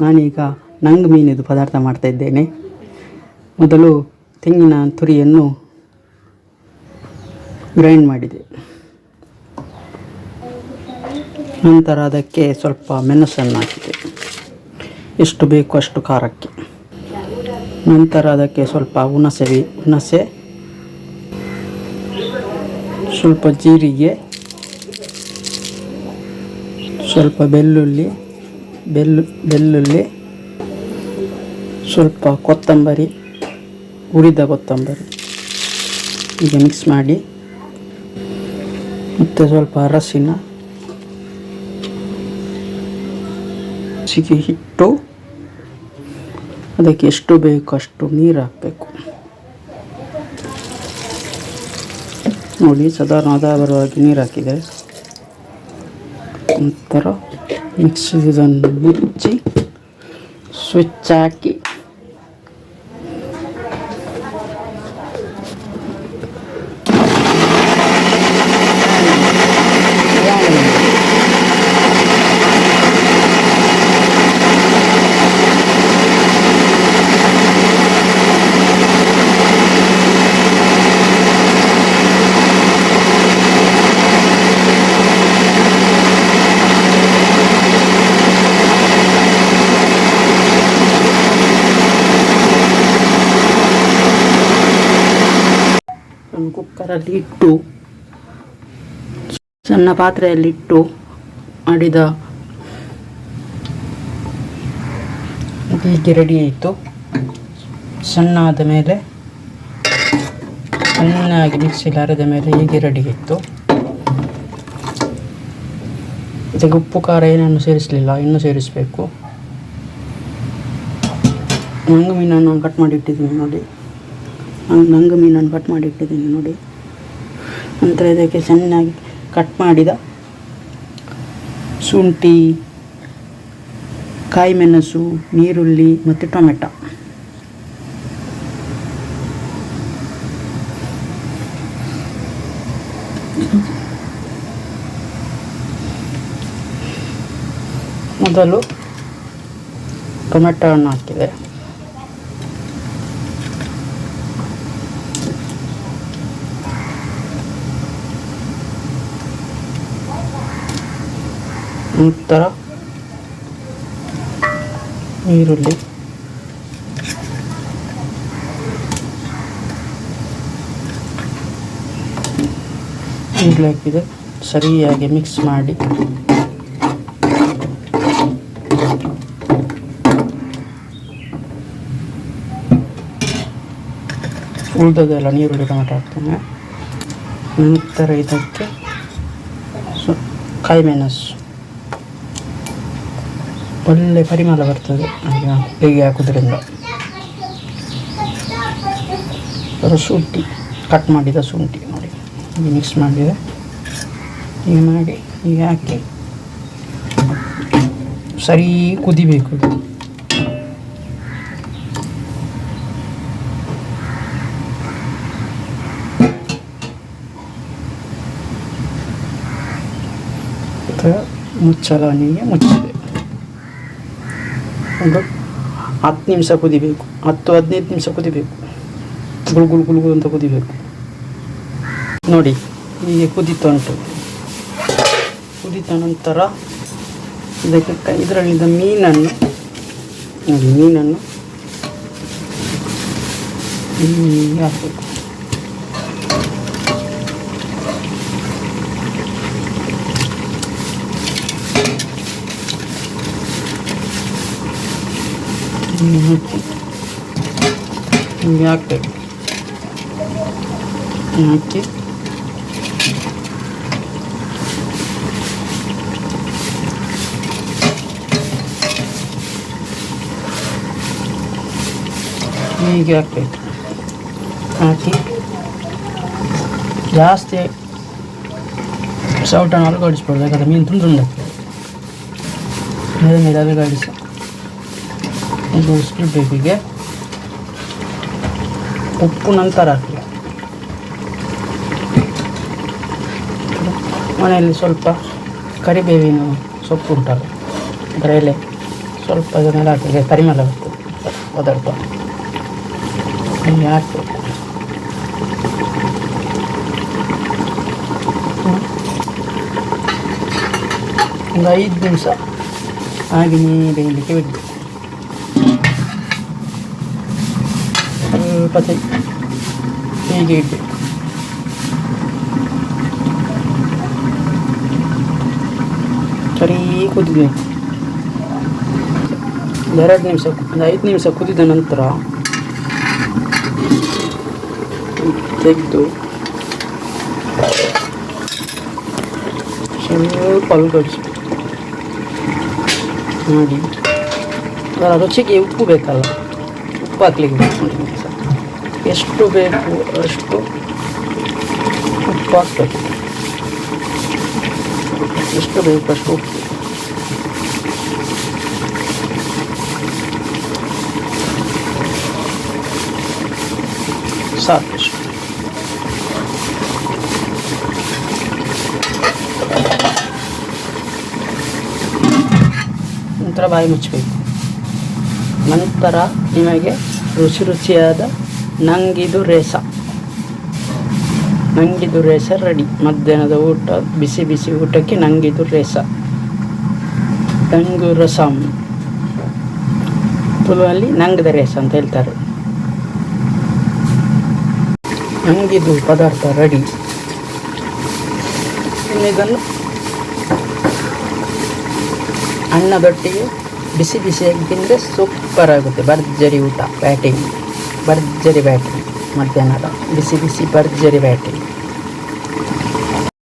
ನಾನೀಗ ನಂಗ್ ಮೀನಿದು ಪದಾರ್ಥ ಮಾಡ್ತಾ ಇದ್ದೇನೆ. ಮೊದಲು ತೆಂಗಿನ ತುರಿಯನ್ನು ಗ್ರೈಂಡ್ ಮಾಡಿದೆ. ನಂತರ ಅದಕ್ಕೆ ಸ್ವಲ್ಪ ಮೆಣಸನ್ನು ಹಾಕಿದೆ. ಎಷ್ಟು ಬೇಕು ಅಷ್ಟು ಖಾರಕ್ಕೆ. ನಂತರ ಅದಕ್ಕೆ ಸ್ವಲ್ಪ ಹುಣಸೆ ಹುಣಸೆ, ಸ್ವಲ್ಪ ಜೀರಿಗೆ, ಸ್ವಲ್ಪ ಬೆಳ್ಳುಳ್ಳಿ ಬೆಲ್ಲು ಬೆಳ್ಳುಳ್ಳಿ, ಸ್ವಲ್ಪ ಕೊತ್ತಂಬರಿ ಹುರಿದ ಕೊತ್ತಂಬರಿ. ಈಗ ಮಿಕ್ಸ್ ಮಾಡಿ, ಮತ್ತು ಸ್ವಲ್ಪ ಅರಸಿನ ಸಿಗಿ ಹಿಟ್ಟು, ಅದಕ್ಕೆ ಎಷ್ಟು ಬೇಕು ಅಷ್ಟು ನೀರು ಹಾಕಬೇಕು. ನೋಡಿ, ಸಾಧಾರಣ ಆಧಾರವಾಗಿ ನೀರು ಹಾಕಿದೆ ನಂತರ ಮಿಕ್ಸ್ ಇದನ್ನು ಮುಚ್ಚಿ ಸ್ವಿಚ್ ಹಾಕಿ ಒಂದು ಕುಕ್ಕರಲ್ಲಿ ಇಟ್ಟು, ಸಣ್ಣ ಪಾತ್ರೆಯಲ್ಲಿಟ್ಟು ಮಾಡಿದ ಹೀಗೆ ರೆಡಿ ಆಯಿತು. ಸಣ್ಣ ಆದ ಮೇಲೆ, ಚೆನ್ನಾಗಿ ಮಿಕ್ಸಿಲಿ ಅರೆದ ಮೇಲೆ ಹೀಗೆ ರೆಡಿ ಆಯಿತು ಇದಕ್ಕೆ ಉಪ್ಪು, ಖಾರ ಏನನ್ನು ಸೇರಿಸಲಿಲ್ಲ, ಇನ್ನೂ ಸೇರಿಸಬೇಕು. ನಂಗು ಮೀನನ್ನು ಕಟ್ ಮಾಡಿ ಇಟ್ಟಿದ್ದೀನಿ ನೋಡಿ. ನಂಗು ಮೀನನ್ನು ಕಟ್ ಮಾಡಿ ಇಟ್ಟಿದ್ದೀನಿ ನೋಡಿ. ನಂತರ ಇದಕ್ಕೆ ಚೆನ್ನಾಗಿ ಕಟ್ ಮಾಡಿದ ಶುಂಠಿ ಕಾಯಿ ಮೆಣಸು ನೀರುಳ್ಳಿ ಮತ್ತು ಟೊಮೆಟೊ. ಮೊದಲು ಟೊಮೆಟೊವನ್ನು ಹಾಕಿದೆ. ನಂತರ ಈರುಳ್ಳಿ. ಈರುಳ್ಳಿ ಹಾಕಿದೆ. ಸರಿಯಾಗಿ ಮಿಕ್ಸ್ ಮಾಡಿ. ಉಳಿದದೆಲ್ಲ ನೀರುಳ್ಳಿ ಟೊಮೆಟೊ ಹಾಕ್ತೇನೆ. ನಂತರ ಇದಕ್ಕೆ ಕಾಯಿ ಮೆಣಸು ಒಳ್ಳೆ ಪರಿಮಳ ಬರ್ತದೆ. ಈಗ ಹೇಗೆ ಹಾಕೋದ್ರಿಂದ. ಶುಂಠಿ ಕಟ್ ಮಾಡಿದ ಶುಂಠಿ ನೋಡಿ. ಹೀಗೆ ಮಿಕ್ಸ್ ಮಾಡಿದೆ. ಹೀಗೆ ಮಾಡಿ ಹೀಗೆ ಹಾಕಿ. ಸರಿ ಕುದಿಬೇಕು ಮುಚ್ಚಳನಿಗೆ ಮುಚ್ಚಿದೆ. ಒಂದು ಹತ್ತು ನಿಮಿಷ ಕುದಿಬೇಕು, ಹತ್ತು ಹದಿನೈದು ನಿಮಿಷ ಕುದಿಬೇಕು. ಗುಳು ಗುಳು ಗುಳು ಗುಳು ಅಂತ ಕುದಿಬೇಕು. ನೋಡಿ, ಹೀಗೆ ಕುದೀತಾ ಉಂಟು ಕುದಿತ ನಂತರ ಇದಕ್ಕೆ ಇದರಲ್ಲಿದ್ದ ಮೀನನ್ನು, ನೋಡಿ ಮೀನನ್ನು ಹಾಕಬೇಕು. ಹೀಗೆ ಹಾಕಿ ಹೀಗೆ ಹಾಕಬೇಕು ಹಾಕಿ ಹೀಗೆ ಹಾಕಬೇಕು ಹಾಕಿ ಜಾಸ್ತಿ ಸೌಟನ್ನು ಅಲುಗಾಡಿಸ್ಬಾರ್ದು ಯಾಕಂದ್ರೆ ಮೀನು ತುಂಡು ತುಂಡಾಗ್ತದೆ ಮೇಲೆ ಮೇಲೆ ಅಲುಗಾಡಿಸಿ ಇದು ಉಸ್ಬಿಡ್ಬೇಕು ಹೀಗೆ ಉಪ್ಪು ನಂತರ ಹಾಕಿ. ಮನೆಯಲ್ಲಿ ಸ್ವಲ್ಪ ಕರಿಬೇವಿನ ಸೊಪ್ಪು ಉಂಟಲ್ಲ ಅದರ ಸ್ವಲ್ಪ ಅದನ್ನೆಲ್ಲ ಹಾಕಿದ್ರೆ ಪರಿಮಳ ಬರ್ತದೆ ಒದಡ್ತು ಹೀಗೆ ಹಾಕಬೇಕು. ಒಂದು ಐದು ನಿಮಿಷ ಹಾಗೆಯೇ ಬೇಯಲಿಕ್ಕೆ ಬಿಡಬೇಕು ಸ್ವಲ್ಪ ಹೊತ್ತು ಹೀಗೆ ಇಡಬೇಕು ಸರಿ ಕುದಿಬೇಕು ಒಂದು ಎರಡು ನಿಮಿಷ ಒಂದು ಐದು ನಿಮಿಷ ಕುದಿದ ನಂತರ ತೆಗೆದು ಸ್ವಲ್ಪ ಅಲ್ಗಡಿಸಿ ಮಾಡಿ ಅದರ ರುಚಿಗೆ ಉಪ್ಪು ಬೇಕಲ್ಲ ಉಪ್ಪು ಹಾಕ್ಲಿಕ್ಕೆ ಬೇಕು ನೋಡಿ ನೀವು ಸಹ. ಎಷ್ಟು ಬೇಕು ಅಷ್ಟು ಉಪ್ಪು ಹಾಕ್ಬೇಕು ಎಷ್ಟು ಬೇಕು ಅಷ್ಟು ಉಪ್ಪು ಸಾಕು ಇಷ್ಟು. ನಂತರ ಬಾಯಿ ಮುಚ್ಚಬೇಕು ನಂತರ ನಿಮಗೆ ರುಚಿ ರುಚಿಯಾದ ನಂಗಿದು ರೇಸ. ನಂಗಿದು ರೇಸ ರೆಡಿ. ಮಧ್ಯಾಹ್ನದ ಊಟ, ಬಿಸಿ ಬಿಸಿ ಊಟಕ್ಕೆ ನಂಗಿದು ರೇಸ. ನಂಗು ರಸಂ ತುಳುವಲ್ಲಿ ನಂಗದ ರೇಸ ಅಂತ ಹೇಳ್ತಾರೆ. ನಂಗಿದು ಪದಾರ್ಥ ರೆಡಿ. ಇನ್ನಿದನ್ನು ಅನ್ನದೊಟ್ಟಿಗೆ ಬಿಸಿ ಬಿಸಿಯಾಗಿ ತಿಂದರೆ ಸೂಪರ್ ಆಗುತ್ತೆ. ಭರ್ಜರಿ ಊಟ ಬ್ಯಾಟಿಂಗ್ ಭರ್ಜರಿ ಬ್ಯಾಟಿಂಗ್ ಮಧ್ಯಾಹ್ನದ ಬಿಸಿ ಬಿಸಿ ಭರ್ಜರಿ ಬ್ಯಾಟಿಂಗ್